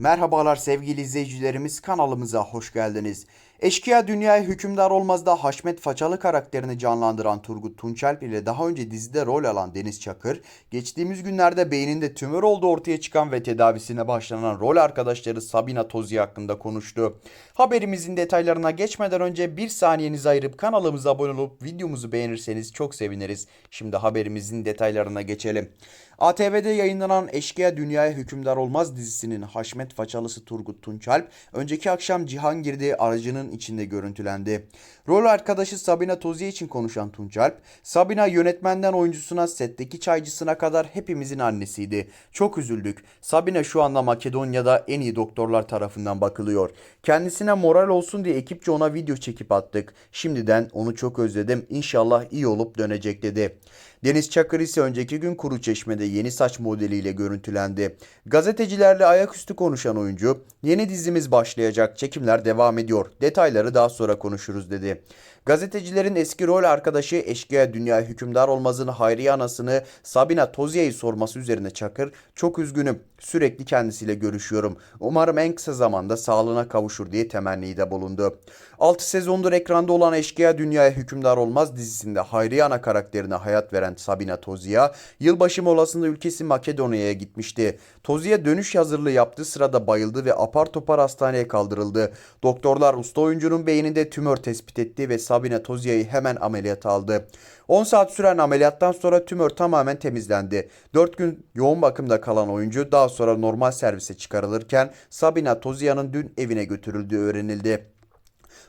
Merhabalar sevgili izleyicilerimiz kanalımıza hoş geldiniz. Eşkıya Dünyaya Hükümdar Olmaz'da Haşmet Façalı karakterini canlandıran Turgut Tunçalp ile daha önce dizide rol alan Deniz Çakır, geçtiğimiz günlerde beyninde tümör olduğu ortaya çıkan ve tedavisine başlanan rol arkadaşları Sabina Tozi hakkında konuştu. Haberimizin detaylarına geçmeden önce bir saniyenizi ayırıp kanalımıza abone olup videomuzu beğenirseniz çok seviniriz. Şimdi haberimizin detaylarına geçelim. ATV'de yayınlanan Eşkıya Dünyaya Hükümdar Olmaz dizisinin Haşmet Façalısı Turgut Tunçalp, önceki akşam Cihangir'de aracının içinde görüntülendi. Rol arkadaşı Sabina Toziye için konuşan Tunçalp, Sabina yönetmenden oyuncusuna, setteki çaycısına kadar hepimizin annesiydi. Çok üzüldük. Sabina şu anda Makedonya'da en iyi doktorlar tarafından bakılıyor. Kendisine moral olsun diye ekipçe ona video çekip attık. Şimdiden onu çok özledim. İnşallah iyi olup dönecek dedi. Deniz Çakır ise önceki gün Kuruçeşme'de yeni saç modeliyle görüntülendi. Gazetecilerle ayaküstü konuşan oyuncu, yeni dizimiz başlayacak, çekimler devam ediyor, detayları daha sonra konuşuruz dedi. Gazetecilerin eski rol arkadaşı Eşkıya Dünya Hükümdar Olmaz'ın Hayriye anasını Sabina Tozya'yı sorması üzerine Çakır, çok üzgünüm, sürekli kendisiyle görüşüyorum. Umarım en kısa zamanda sağlığına kavuşur diye temennide bulundu. 6 sezondur ekranda olan Eşkıya Dünyaya Hükümdar Olmaz dizisinde Hayriye ana karakterine hayat veren Sabina Tozya, yılbaşı molasında ülkesi Makedonya'ya gitmişti. Tozya dönüş hazırlığı yaptığı sırada bayıldı ve apar topar hastaneye kaldırıldı. Doktorlar usta oyuncunun beyninde tümör tespit etti ve Sabina Tozya'yı hemen ameliyata aldı. 10 saat süren ameliyattan sonra tümör tamamen temizlendi. 4 gün yoğun bakımda kalan oyuncu daha sonra normal servise çıkarılırken Sabina Tozya'nın dün evine götürüldüğü öğrenildi.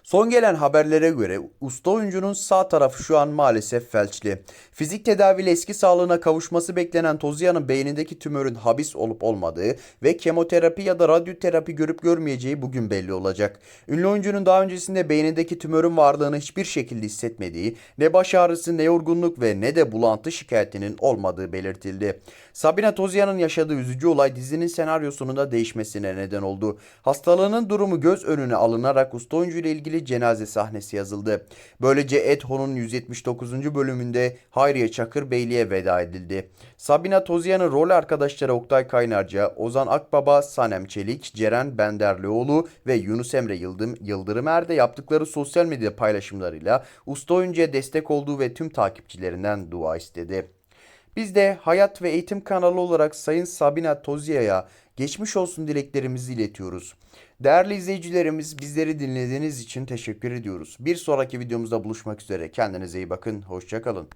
Son gelen haberlere göre usta oyuncunun sağ tarafı şu an maalesef felçli. Fizik tedaviyle eski sağlığına kavuşması beklenen Tozya'nın beynindeki tümörün habis olup olmadığı ve kemoterapi ya da radyoterapi görüp görmeyeceği bugün belli olacak. Ünlü oyuncunun daha öncesinde beynindeki tümörün varlığını hiçbir şekilde hissetmediği, ne baş ağrısı ne yorgunluk ve ne de bulantı şikayetinin olmadığı belirtildi. Sabina Tozya'nın yaşadığı üzücü olay dizinin senaryosunun da değişmesine neden oldu. Hastalığının durumu göz önüne alınarak usta oyuncu ile ilgili cenaze sahnesi yazıldı. Böylece Etho'nun 179. bölümünde Hayriye Çakır Beyliğe veda edildi. Sabina Tozya'nın rol arkadaşları Oktay Kaynarca, Ozan Akbaba, Sanem Çelik, Ceren Benderlioğlu ve Yunus Emre Yıldırım, Yıldırım Er'de yaptıkları sosyal medya paylaşımlarıyla usta oyuncuya destek olduğu ve tüm takipçilerinden dua istedi. Biz de Hayat ve Eğitim kanalı olarak Sayın Sabina Tozya'ya geçmiş olsun dileklerimizi iletiyoruz. Değerli izleyicilerimiz bizleri dinlediğiniz için teşekkür ediyoruz. Bir sonraki videomuzda buluşmak üzere. Kendinize iyi bakın. Hoşçakalın.